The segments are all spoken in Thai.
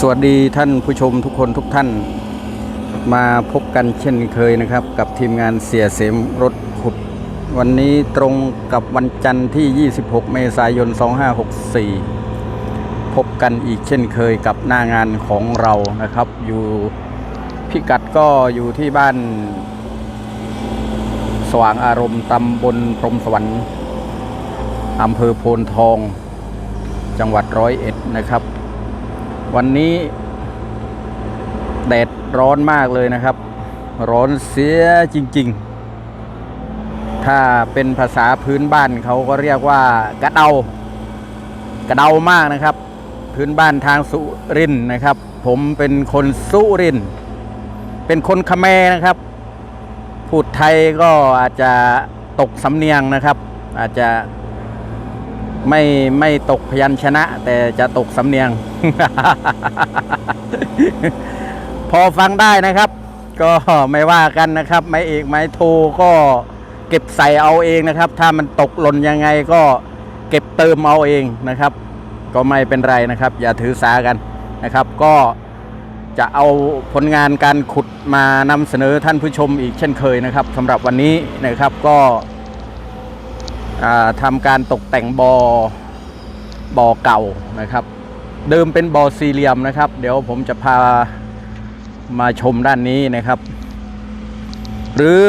สวัสดีท่านผู้ชมทุกคนทุกท่านมาพบกันเช่นเคยนะครับ กับทีมงานเสียเสมรถขุด วันนี้ตรงกับวันจันทร์ที่ 26 เมษายน 2564 พบกันอีกเช่นเคยกับหน้างานของเรานะครับ อยู่พิกัดก็อยู่ที่บ้าน สว่างอารมณ์ตำบลพรหมสวรรค์อำเภอโพนทอง จังหวัดร้อยเอ็ดนะครับ วันนี้แดดร้อนมากเลยนะครับ ร้อนเสียจริง ๆ ถ้าเป็นภาษาพื้นบ้านเขาก็เรียกว่ากระเดากระเดามากนะครับ พื้นบ้านทางสุรินนะครับ ผมเป็นคนสุรินเป็นคนคแมนะครับ พูดไทยก็อาจจะตกสำเนียงนะครับ อาจจะ ไม่ไม่ตกพยัญชนะ แต่จะตกสำเนียง พอฟังได้นะครับ ก็ไม่ว่ากันนะครับ ไม้เอกไม้โทก็เก็บใส่เอาเองนะครับ ถ้ามันตกหล่นยังไงก็เก็บเติมเอาเองนะครับ ก็ไม่เป็นไรนะครับ อย่าถือสากันนะครับ ก็จะเอาผลงานการขุดมานำเสนอท่านผู้ชมอีกเช่นเคยนะครับสำหรับวันนี้นะครับก็ ทำการตกแต่งบอ่อบ่อเก่านะครับ เดิมเป็นบ่อสี่เหลี่ยมนะครับ เดี๋ยวผมจะพามาชมด้านนี้นะครับ หรือ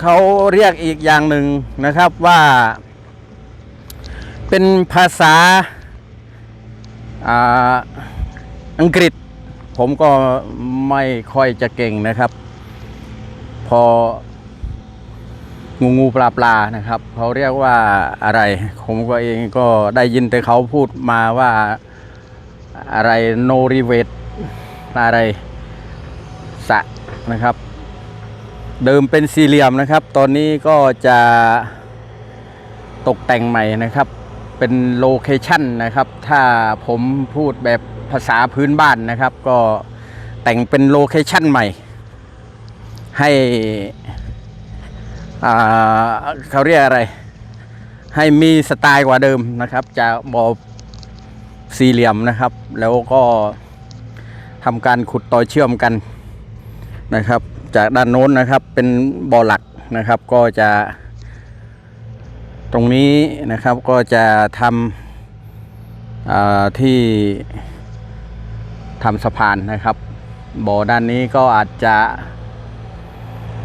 เขาเรียกอีกอย่างหนึ่งนะครับว่า เป็นภาษาอาอังกฤษ ผมก็ไม่ค่อยจะเก่งนะครับ พอ งูงูปลาปลานะครับเขาเรียกว่าอะไร ผมก็เองก็ได้ยินแต่เขาพูดมาว่าอะไรโนริเวตอะไรสะนะครับ เดิมเป็นสี่เหลี่ยมนะครับ ตอนนี้ก็จะตกแต่งใหม่นะครับ เป็นโลเคชั่นนะครับ ถ้าผมพูดแบบภาษาพื้นบ้านนะครับ ก็แต่งเป็นโลเคชั่นใหม่ ให้ เขาเรียกอะไร ให้มีสไตล์กว่าเดิมนะครับจากบอสี่เหลี่ยมนะครับ แล้วก็ทำการขุดต่อเชื่อมกันนะครับ จากด้านโน้นนะครับเป็นบ่อหลักนะครับ ก็จะตรงนี้นะครับก็จะทำที่ทำสะพานนะครับบ่อด้านนี้ก็อาจจะ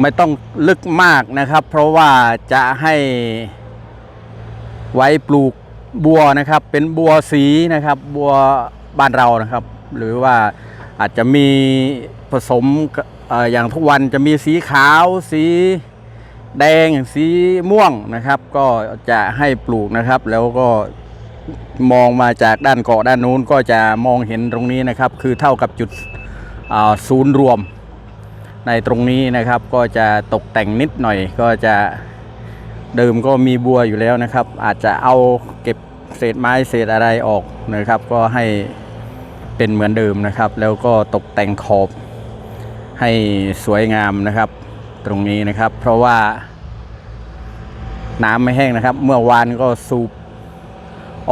ไม่ต้องลึกมากนะครับ เพราะว่าจะให้ไว้ปลูกบัวนะครับ เป็นบัวสีนะครับ บัวบ้านเรานะครับ หรือว่าอาจจะมีผสมออย่างทุกวันจะมีสีขาว สีแดงสีม่วงนะครับ ก็จะให้ปลูกนะครับ แล้วก็มองมาจากด้านเกาะด้านนู้นก็จะมองเห็นตรงนี้นะครับ คือเท่ากับจุดศูนย์รวม ในตรงนี้นะครับก็จะตกแต่งนิดหน่อยก็จะเดิมก็มีบัวอยู่แล้วนะครับ อาจจะเอาเก็บเศษไม้เศษอะไรออกนะครับ ก็ให้เป็นเหมือนเดิมนะครับ แล้วก็ตกแต่งขอบให้สวยงามนะครับ ตรงนี้นะครับ เพราะว่าน้ำไม่แห้งนะครับ เมื่อวานก็สูบ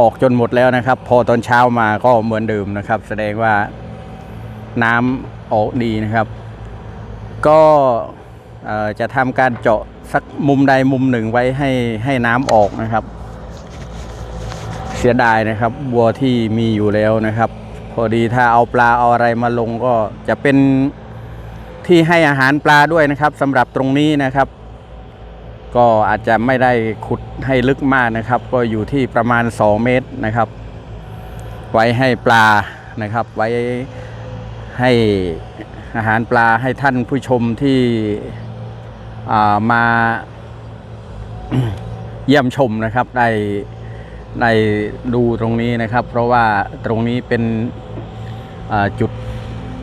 ออกจนหมดแล้วนะครับ พอตอนเช้ามาก็เหมือนเดิมนะครับ แสดงว่าน้ำออกดีนะครับ ก็จะทำการเจาะสักมุมใดมุมหนึ่งไว้ให้ให้น้ำออกนะครับ เสียดายนะครับบัวที่มีอยู่แล้วนะครับ พอดีถ้าเอาปลาเอาอะไรมาลงก็จะเป็นที่ให้อาหารปลาด้วยนะครับสำหรับตรงนี้นะครับ ก็อาจจะไม่ได้ขุดให้ลึกมากนะครับ ก็อยู่ที่ประมาณ 2 เมตรนะครับ ไว้ให้ปลานะครับ ไว้ ให้อาหารปลาให้ท่านผู้ชมที่ามาเยี่ยมชมนะครับได้ได้ดูตรงนี้นะครับ เพราะว่าตรงนี้เป็นจุด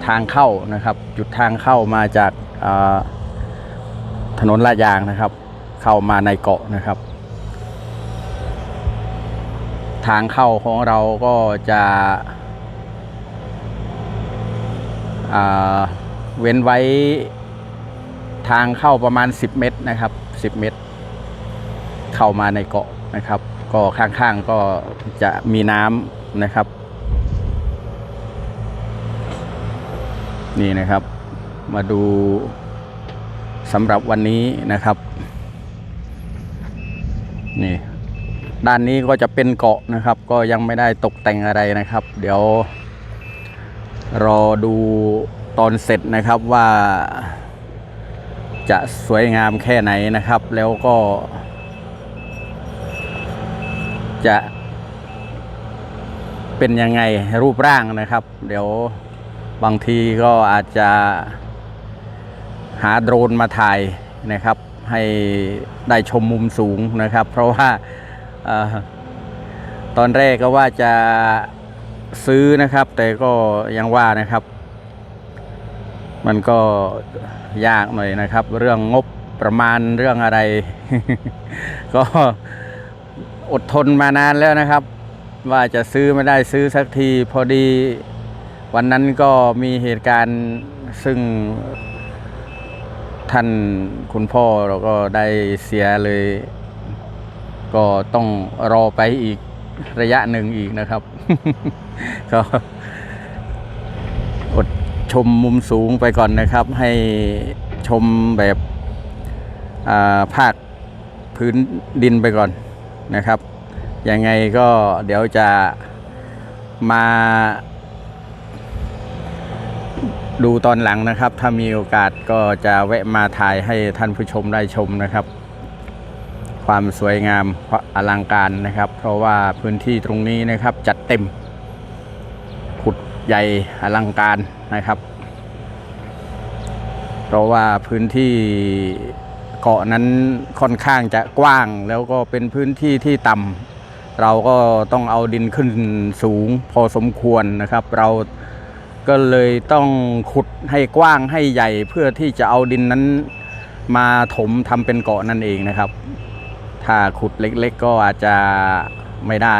ทางเข้านะครับ จุดทางเข้ามาจากาถนนลาดยางนะครับ เข้ามาในเกาะนะครับ ทางเข้าของเราก็จะ เว้นไว้ทางเข้าประมาณ 10 เมตรนะครับ 10 เมตร เข้ามาในเกาะนะครับ ก็ข้างๆก็จะมีน้ำนะครับ นี่นะครับ มาดูสำหรับวันนี้นะครับ นี่ด้านนี้ก็จะเป็นเกาะนะครับ ก็ยังไม่ได้ตกแต่งอะไรนะครับ เดี๋ยว รอดูตอนเสร็จนะครับว่าจะสวยงามแค่ไหนนะครับ แล้วก็ จะเป็นยังไงรูปร่างนะครับ เดี๋ยวบางทีก็อาจจะหาโดรนมาถ่ายนะครับ ให้ได้ชมมุมสูงนะครับ เพราะว่าอตอนแรกก็ว่าจะ ซื้อนะครับ แต่ก็ยังว่านะครับ มันก็ยากหน่อยนะครับ เรื่องงบประมาณเรื่องอะไร ก็อดทนมานานแล้วนะครับ ว่าจะซื้อไม่ได้ซื้อสักที พอดีวันนั้นก็มีเหตุการณ์ซึ่งท่านคุณพ่อเราก็ได้เสียเลย ก็ต้องรอไปอีกระยะหนึ่งอีกนะครับ ก็อดชมมุมสูงไปก่อนนะครับ ให้ชมแบบาภาคพื้นดินไปก่อนนะครับ ยังไงก็เดี๋ยวจะมาดูตอนหลังนะครับ ถ้ามีโอกาสก็จะแวะมาถ่ายให้ท่านผู้ชมได้ชมนะครับ ความสวยงามอลังการนะครับ เพราะว่าพื้นที่ตรงนี้นะครับจัดเต็ม ใหญ่อลังการนะครับ เพราะว่าพื้นที่เกาะนั้นค่อนข้างจะกว้างแล้วก็เป็นพื้นที่ที่ต่ำเราก็ต้องเอาดินขึ้นสูงพอสมควรนะครับ เราก็เลยต้องขุดให้กว้างให้ใหญ่เพื่อที่จะเอาดินนั้นมาถมทำเป็นเกาะนั่นเองนะครับ ถ้าขุดเล็กๆก็อาจจะไม่ได้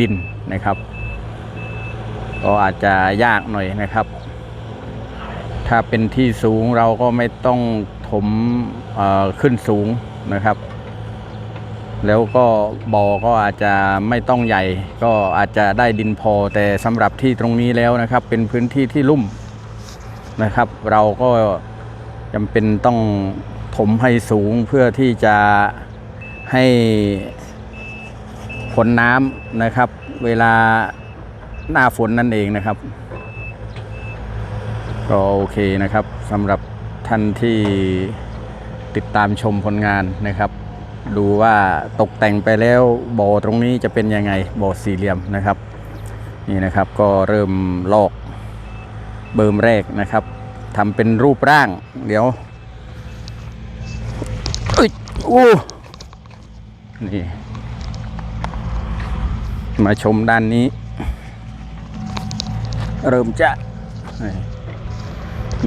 ดินนะครับ ก็อาจจะยากหน่อยนะครับ ถ้าเป็นที่สูงเราก็ไม่ต้องถมขึ้นสูงนะครับ แล้วก็บ่อก็อาจจะไม่ต้องใหญ่ ก็อาจจะได้ดินพอ แต่สำหรับที่ตรงนี้แล้วนะครับ เป็นพื้นที่ที่ลุ่มนะครับ เราก็จำเป็นต้องถมให้สูงเพื่อที่จะให้ผลน้ำนะครับ เวลา หน้าฝนนั่นเองนะครับ ก็โอเคนะครับสำหรับท่านที่ติดตามชมผลงานนะครับ ดูว่าตกแต่งไปแล้วบ่อตรงนี้จะเป็นยังไงบ่อสี่เหลี่ยมนะครับ นี่นะครับก็เริ่มลอกเบิ่มแรกนะครับทำเป็นรูปร่าง เดี๋ยวเอ้ยโอ้นี่มาชมด้านนี้ เริ่มจะ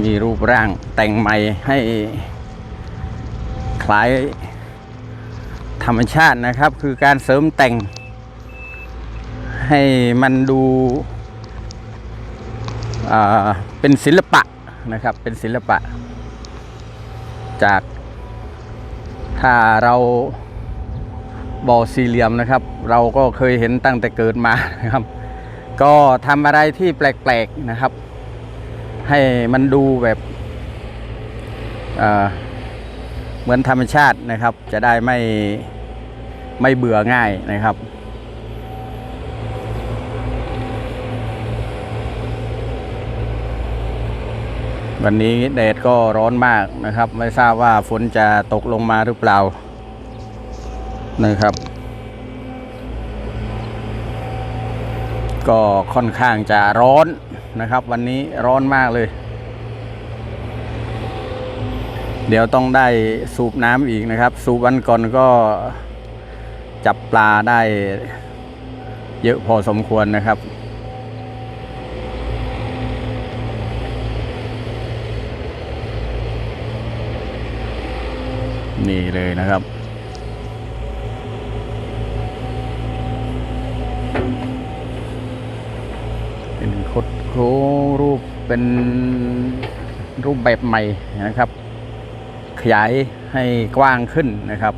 มีรูปร่างแต่งใหม่ให้คล้ายธรรมชาตินะครับ คือการเสริมแต่ง ให้มันดูเป็นศิลปะนะครับ เป็นศิลปะ จากถ้าเราบ่อสี่เหลี่ยมนะครับ เราก็เคยเห็นตั้งแต่เกิดมานะครับ ก็ทำอะไรที่แปลกๆนะครับ ให้มันดูแบบเเหมือนธรรมชาตินะครับ จะได้ไม่ไม่เบื่อง่ายนะครับวันนี้แดดก็ร้อนมากนะครับ ไม่ทราบว่าฝนจะตกลงมาหรือเปล่านะครับ ก็ค่อนข้างจะร้อนนะครับ วันนี้ร้อนมากเลย เดี๋ยวต้องได้สูบน้ำอีกนะครับ สูบวันก่อนก็จับปลาได้เยอะพอสมควรนะครับนี่เลยนะครับ เป็นคดโค้งรูป เป็นรูปแบบใหม่นะครับ ขยายให้กว้างขึ้นนะครับ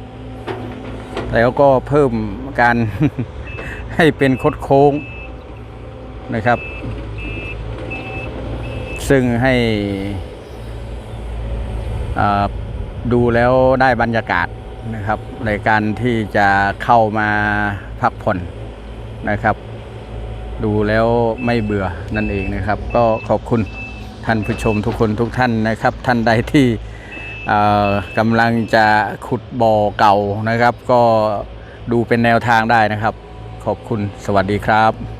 แล้วก็เพิ่มการให้เป็นคดโค้งนะครับ ซึ่งให้อ่าดูแล้วได้บรรยากาศนะครับ ในการที่จะเข้ามาพักผ่อนนะครับ ดูแล้วไม่เบื่อนั่นเองนะครับ ก็ขอบคุณท่านผู้ชมทุกคนทุกท่านนะครับ ท่านใดที่เอ่อกำลังจะขุดบ่อเก่านะครับ ก็ดูเป็นแนวทางได้นะครับ ขอบคุณสวัสดีครับ